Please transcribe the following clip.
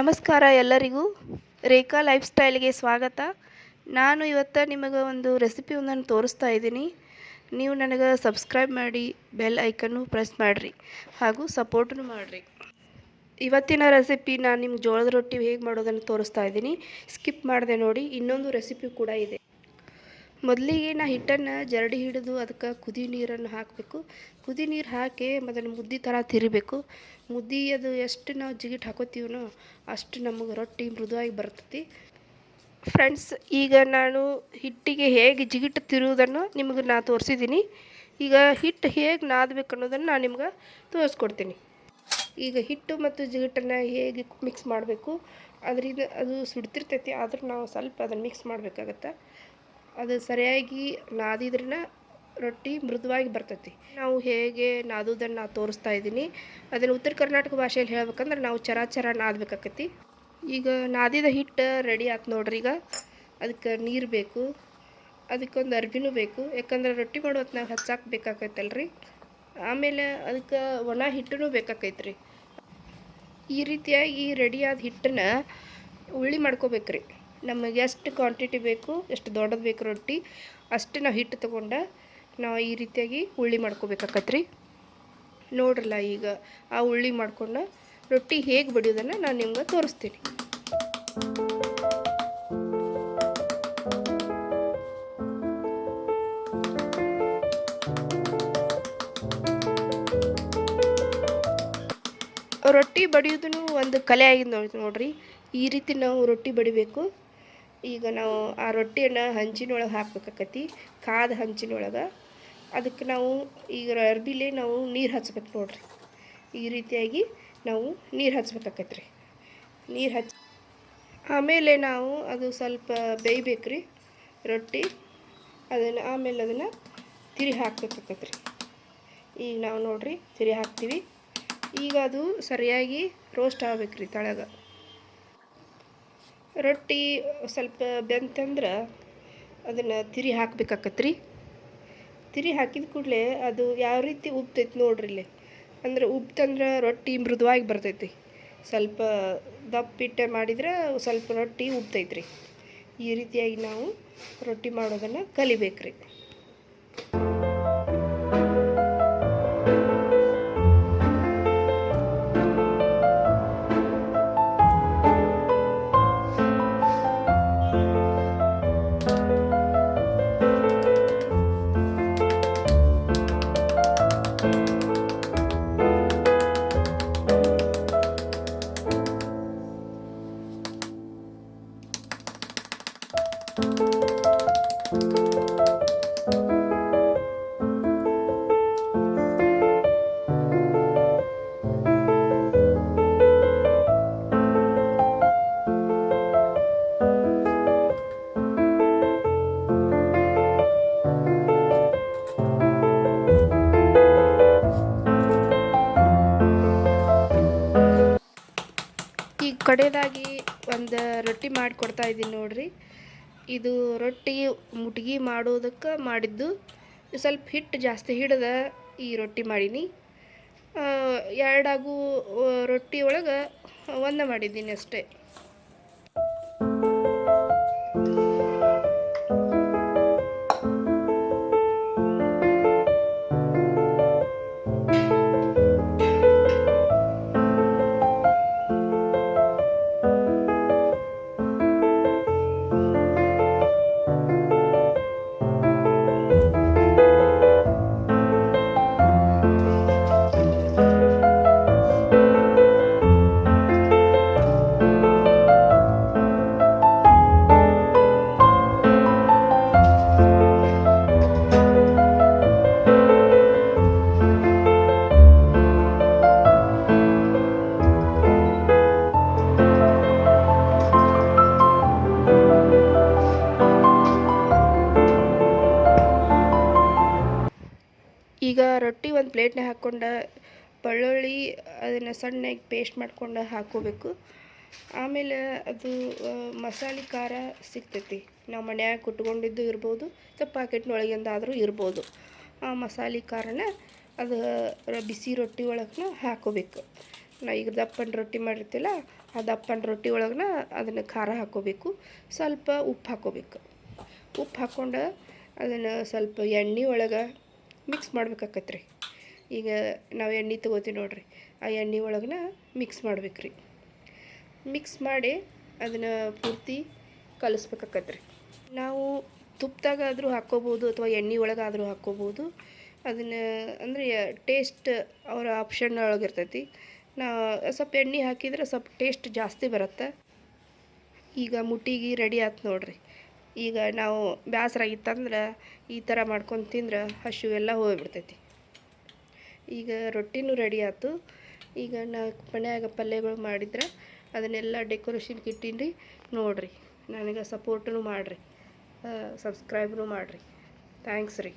ನಮಸ್ಕಾರ ಎಲ್ಲರಿಗೂ. ರೇಖಾ ಲೈಫ್ ಸ್ಟೈಲ್ಗೆ ಸ್ವಾಗತ. ನಾನು ಇವತ್ತು ನಿಮಗೆ ಒಂದು ರೆಸಿಪಿ ಒಂದನ್ನು ತೋರಿಸ್ತಾ ಇದ್ದೀನಿ. ನೀವು ನನಗೆ ಸಬ್ಸ್ಕ್ರೈಬ್ ಮಾಡಿ, ಬೆಲ್ ಐಕನ್ನು ಪ್ರೆಸ್ ಮಾಡಿರಿ ಹಾಗೂ ಸಪೋರ್ಟನ್ನು ಮಾಡಿರಿ. ಇವತ್ತಿನ ರೆಸಿಪಿ ನಾನು ನಿಮ್ಗೆ ಜೋಳದ ರೊಟ್ಟಿ ಹೇಗೆ ಮಾಡೋದನ್ನು ತೋರಿಸ್ತಾ ಇದ್ದೀನಿ. ಸ್ಕಿಪ್ ಮಾಡಿದೆ ನೋಡಿ, ಇನ್ನೊಂದು ರೆಸಿಪಿ ಕೂಡ ಇದೆ. ಮೊದಲಿಗೆ ನಾ ಹಿಟ್ಟನ್ನು ಜರಡಿ ಹಿಡಿದು ಅದಕ್ಕೆ ಕುದಿ ನೀರನ್ನು ಹಾಕಬೇಕು. ಕುದಿ ನೀರು ಹಾಕಿ ಅದನ್ನು ಮುದ್ದೆ ಥರ ತಿರಿಬೇಕು. ಮುದ್ದೆ ಅದು ಎಷ್ಟು ನಾವು ಜಿಗಿಟ್ ಹಾಕೋತೀವೋ ಅಷ್ಟು ನಮಗೆ ರೊಟ್ಟಿ ಮೃದುವಾಗಿ ಬರ್ತೈತಿ. ಫ್ರೆಂಡ್ಸ್ ಈಗ ನಾನು ಹಿಟ್ಟಿಗೆ ಹೇಗೆ ಜಿಗಿಟ್ ತಿರುವುದನ್ನು ನಿಮಗೆ ನಾ ತೋರಿಸಿದ್ದೀನಿ ಈಗ ಹಿಟ್ಟು ಹೇಗೆ ನಾದಬೇಕು ಅನ್ನೋದನ್ನು ನಾನು ನಿಮ್ಗೆ ತೋರಿಸ್ಕೊಡ್ತೀನಿ. ಈಗ ಹಿಟ್ಟು ಮತ್ತು ಜಿಗಿಟನ್ನು ಹೇಗೆ ಮಿಕ್ಸ್ ಮಾಡಬೇಕು, ಅದರಿಂದ ಅದು ಸುಡ್ತಿರ್ತೈತಿ, ಆದ್ರೆ ನಾವು ಸ್ವಲ್ಪ ಅದನ್ನು ಮಿಕ್ಸ್ ಮಾಡಬೇಕಾಗತ್ತೆ? ಅದು ಸರಿಯಾಗಿ ನಾದಿದ್ರೆ ರೊಟ್ಟಿ ಮೃದುವಾಗಿ ಬರ್ತೈತಿ. ನಾವು ಹೇಗೆ ನಾದುದನ್ನು ತೋರಿಸ್ತಾ ಇದ್ದೀನಿ. ಅದನ್ನು ಉತ್ತರ ಕರ್ನಾಟಕ ಭಾಷೆಯಲ್ಲಿ ಹೇಳ್ಬೇಕಂದ್ರೆ ನಾವು ಚರ ಚರ ನಾದಬೇಕಾಕತಿ. ಈಗ ನಾದಿದ ಹಿಟ್ಟು ರೆಡಿ ಆಯ್ತು ನೋಡ್ರಿ ಈಗ. ಅದಕ್ಕೆ ನೀರು ಬೇಕು, ಅದಕ್ಕೊಂದು ಅರ್ಬಿನೂ ಬೇಕು. ಯಾಕಂದ್ರೆ ರೊಟ್ಟಿ ಮಾಡೋ ನಾವು ಹಚ್ಚಾಕ ಬೇಕಾಕೈತಲ್ರಿ ಆಮೇಲೆ ಅದಕ್ಕೆ ಒಣ ಹಿಟ್ಟೂ ಬೇಕಾಕೈತ್ರಿ. ಈ ರೀತಿಯಾಗಿ ರೆಡಿಯಾದ ಹಿಟ್ಟನ್ನ ಉಳ್ಳಿ ಮಾಡ್ಕೋಬೇಕ್ರಿ. ನಮಗೆ ಎಷ್ಟು ಕ್ವಾಂಟಿಟಿ ಬೇಕು, ಎಷ್ಟು ದೊಡ್ಡದು ಬೇಕು ರೊಟ್ಟಿ, ಅಷ್ಟು ನಾವು ಹಿಟ್ಟು ತೊಗೊಂಡು ನಾವು ಈ ರೀತಿಯಾಗಿ ಉಳ್ಳಿ ಮಾಡ್ಕೋಬೇಕಾಕತ್ರಿ. ನೋಡ್ರಲ್ಲ ಈಗ, ಆ ಉಳ್ಳಿ ಮಾಡ್ಕೊಂಡು ರೊಟ್ಟಿ ಹೇಗೆ ಬಡಿಯೋದನ್ನು ನಾನು ನಿಮ್ಗೆ ತೋರಿಸ್ತೀನಿ. ರೊಟ್ಟಿ ಬಡಿಯೋದನ್ನು ಒಂದು ಕಲೆ ಆಗಿದೆ ನೋಡಿ ನೋಡ್ರಿ. ಈ ರೀತಿ ನಾವು ರೊಟ್ಟಿ ಬಡಿಬೇಕು. ಈಗ ನಾವು ಆ ರೊಟ್ಟಿಯನ್ನು ಹಂಚಿನೊಳಗೆ ಹಾಕ್ಬೇಕಾಕತಿ, ಕಾದ ಹಂಚಿನೊಳಗೆ. ಅದಕ್ಕೆ ನಾವು ಈಗ ಅರ್ಬಿಲೆ ನಾವು ನೀರು ಹಚ್ಬೇಕು ನೋಡ್ರಿ. ಈ ರೀತಿಯಾಗಿ ನಾವು ನೀರು ಹಚ್ಬೇಕಾಕತ್ರಿ. ನೀರು ಹಚ್ಚಿ ಆಮೇಲೆ ನಾವು ಅದು ಸ್ವಲ್ಪ ಬೇಯ್ಬೇಕ್ರಿ ರೊಟ್ಟಿ. ಅದನ್ನು ಆಮೇಲೆ ಅದನ್ನು ತಿರಿ ಹಾಕ್ಬೇಕಾಕತ್ರಿ. ಈಗ ನಾವು ನೋಡ್ರಿ ತಿರಿ ಹಾಕ್ತೀವಿ. ಈಗ ಅದು ಸರಿಯಾಗಿ ರೋಸ್ಟ್ ಆಗ್ಬೇಕು ರೀ ತಳಗ. ರೊಟ್ಟಿ ಸ್ವಲ್ಪ ಬೆಂತಂದ್ರೆ ಅದನ್ನು ತಿರಿ ಹಾಕ್ಬೇಕಾಕತ್ರಿ. ತಿರಿ ಹಾಕಿದ ಕೂಡಲೇ ಅದು ಯಾವ ರೀತಿ ಉಬ್ತೈತಿ ನೋಡ್ರಿ ಇಲ್ಲಿ. ಅಂದ್ರೆ ಉಬ್ತಂದ್ರೆ ರೊಟ್ಟಿ ಮೃದುವಾಗಿ ಬರ್ತೈತಿ. ಸ್ವಲ್ಪ ದಪ್ಪಿಟ್ಟೆ ಮಾಡಿದ್ರೆ ಸ್ವಲ್ಪ ರೊಟ್ಟಿ ಉಬ್ತೈತ್ರಿ. ಈ ರೀತಿಯಾಗಿ ನಾವು ರೊಟ್ಟಿ ಮಾಡೋದನ್ನು ಕಲಿಬೇಕ್ರಿ. ಕಡೆಯದಾಗಿ ಒಂದು ರೊಟ್ಟಿ ಮಾಡಿಕೊಡ್ತಾ ಇದ್ದೀನಿ ನೋಡ್ರಿ. ಇದು ರೊಟ್ಟಿ ಮುಟ್ಗಿ ಮಾಡೋದಕ್ಕೆ ಮಾಡಿದ್ದು ಸ್ವಲ್ಪ ಹಿಟ್ಟು ಜಾಸ್ತಿ ಹಿಡ್ದ ಈ ರೊಟ್ಟಿ ಮಾಡೀನಿ. ಎರಡಾಗೂ ರೊಟ್ಟಿ ಒಳಗೆ ಒಂದು ಮಾಡಿದ್ದೀನಿ ಅಷ್ಟೇ. ರೊಟ್ಟಿ ಒಂದು ಪ್ಲೇಟ್ನಾಗ ಹಾಕ್ಕೊಂಡು ಬೆಳ್ಳುಳ್ಳಿ ಅದನ್ನು ಸಣ್ಣಗೆ ಪೇಸ್ಟ್ ಮಾಡ್ಕೊಂಡು ಹಾಕೋಬೇಕು. ಆಮೇಲೆ ಅದು ಮಸಾಲೆ ಖಾರ ಸಿಗ್ತೈತಿ. ನಾವು ಮನ್ಯಾಗ ಕುಟ್ಕೊಂಡಿದ್ದು ಇರ್ಬೋದು ಸ್ವಲ್ಪ ಪಾಕೆಟ್ನೊಳಗಿಂದಾದರೂ ಇರ್ಬೋದು. ಆ ಮಸಾಲೆ ಖಾರನ ಅದು ಬಿಸಿ ರೊಟ್ಟಿ ಒಳಗೆ ಹಾಕೋಬೇಕು. ನಾ ಈಗ ದಪ್ಪನ ರೊಟ್ಟಿ ಮಾಡಿರ್ತಿಲ್ಲ, ಆ ದಪ್ಪನ ರೊಟ್ಟಿ ಒಳಗೆ ಅದನ್ನು ಖಾರ ಹಾಕೋಬೇಕು. ಸ್ವಲ್ಪ ಉಪ್ಪು ಹಾಕೋಬೇಕು. ಉಪ್ಪು ಹಾಕ್ಕೊಂಡು ಅದನ್ನು ಸ್ವಲ್ಪ ಎಣ್ಣೆ ಒಳಗೆ ಮಿಕ್ಸ್ ಮಾಡ್ಬೇಕಾಕತ್ತೆ ರೀ ಈಗ ನಾವು ಎಣ್ಣೆ ತೊಗೋತೀವಿ ನೋಡ್ರಿ. ಆ ಎಣ್ಣೆ ಒಳಗನ ಮಿಕ್ಸ್ ಮಾಡ್ಬೇಕು ರೀ ಮಿಕ್ಸ್ ಮಾಡಿ ಅದನ್ನು ಪೂರ್ತಿ ಕಲಿಸ್ಬೇಕಾಕತ್ತೆ ರೀ ನಾವು ತುಪ್ಪದಾಗಾದರೂ ಹಾಕ್ಕೋಬೋದು ಅಥವಾ ಎಣ್ಣೆ ಒಳಗಾದರೂ ಹಾಕ್ಕೋಬೋದು. ಅದನ್ನು ಅಂದರೆ ಟೇಸ್ಟ್ ಅವರ ಆಪ್ಷನ್ ಒಳಗಿರ್ತೈತಿ. ನಾ ಸ್ವಲ್ಪ ಎಣ್ಣೆ ಹಾಕಿದ್ರೆ ಸ್ವಲ್ಪ ಟೇಸ್ಟ್ ಜಾಸ್ತಿ ಬರುತ್ತೆ. ಈಗ ಮುಟ್ಟಿಗೆ ರೆಡಿ ಆಯ್ತು ನೋಡ್ರಿ. ಈಗ ನಾವು ಬೇಸರ ಆಗಿತ್ತಂದ್ರೆ ಈ ಥರ ಮಾಡ್ಕೊಂಡು ತಿಂದ್ರೆ ಹಸು ಎಲ್ಲ ಹೋಗ್ಬಿಡ್ತೈತಿ. ಈಗ ರೊಟ್ಟಿನೂ ರೆಡಿ ಆಯ್ತು ಈಗ ನಾ ಮನ್ಯಾಗ ಪಲ್ಯಗಳು ಮಾಡಿದ್ರೆ ಅದನ್ನೆಲ್ಲ ಡೆಕೋರೇಷನ್ಗೆ ಇಟ್ಟೀನಿ ರೀ ನೋಡಿರಿ. ನನಗೆ ಸಪೋರ್ಟೂ ಮಾಡಿರಿ. ಸಬ್ಸ್ಕ್ರೈಬ್ನು ಮಾಡಿರಿ. ಥ್ಯಾಂಕ್ಸ್ ರೀ.